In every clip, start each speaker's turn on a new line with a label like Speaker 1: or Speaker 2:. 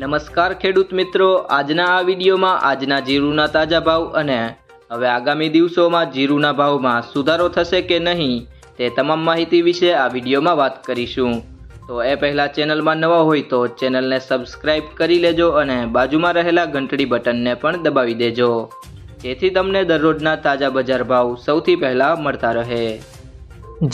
Speaker 1: નમસ્કાર ખેડૂત મિત્રો. આજના આ વિડીયોમાં આજના જીરુના તાજા ભાવ અને હવે આગામી દિવસોમાં જીરુના ભાવમાં સુધારો થશે કે નહીં તે તમામ માહિતી વિશે આ વિડીયોમાં વાત કરીશું. તો એ પહેલાં ચેનલમાં નવા હોય તો ચેનલને સબસ્ક્રાઇબ કરી લેજો અને બાજુમાં રહેલા ઘંટડી બટનને પણ દબાવી દેજો. જેથી તમને દરરોજના તાજા બજાર ભાવ સૌથી પહેલાં મળતા રહે.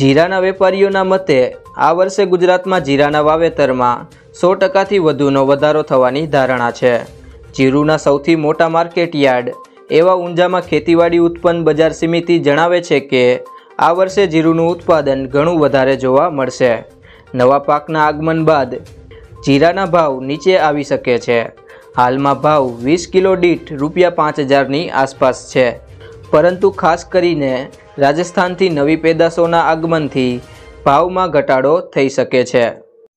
Speaker 1: જીરાના વેપારીઓના મતે, આ વર્ષે ગુજરાતમાં જીરાના વાવેતરમાં સો ટકાથી વધુનો વધારો થવાની ધારણા છે. જીરુના સૌથી મોટા માર્કેટ યાર્ડ, એવા ઊંઝામાં ખેતીવાડી ઉત્પન્ન બજાર સમિતિ જણાવે છે કે, આ વર્ષે જીરુનું ઉત્પાદન ઘણું વધારે જોવા મળશે. નવા પાકના આગમન બાદ, જીરાના ભાવ નીચે આવી શકે છે. હાલમાં ભાવ વીસ કિલો દીઠ રૂપિયા પાંચ હજારની આસપાસ છે. પરંતુ ખાસ કરીને, રાજસ્થાનથી નવી પેદાશોના આગમનથી ભાવમાં ઘટાડો થઈ શકે છે.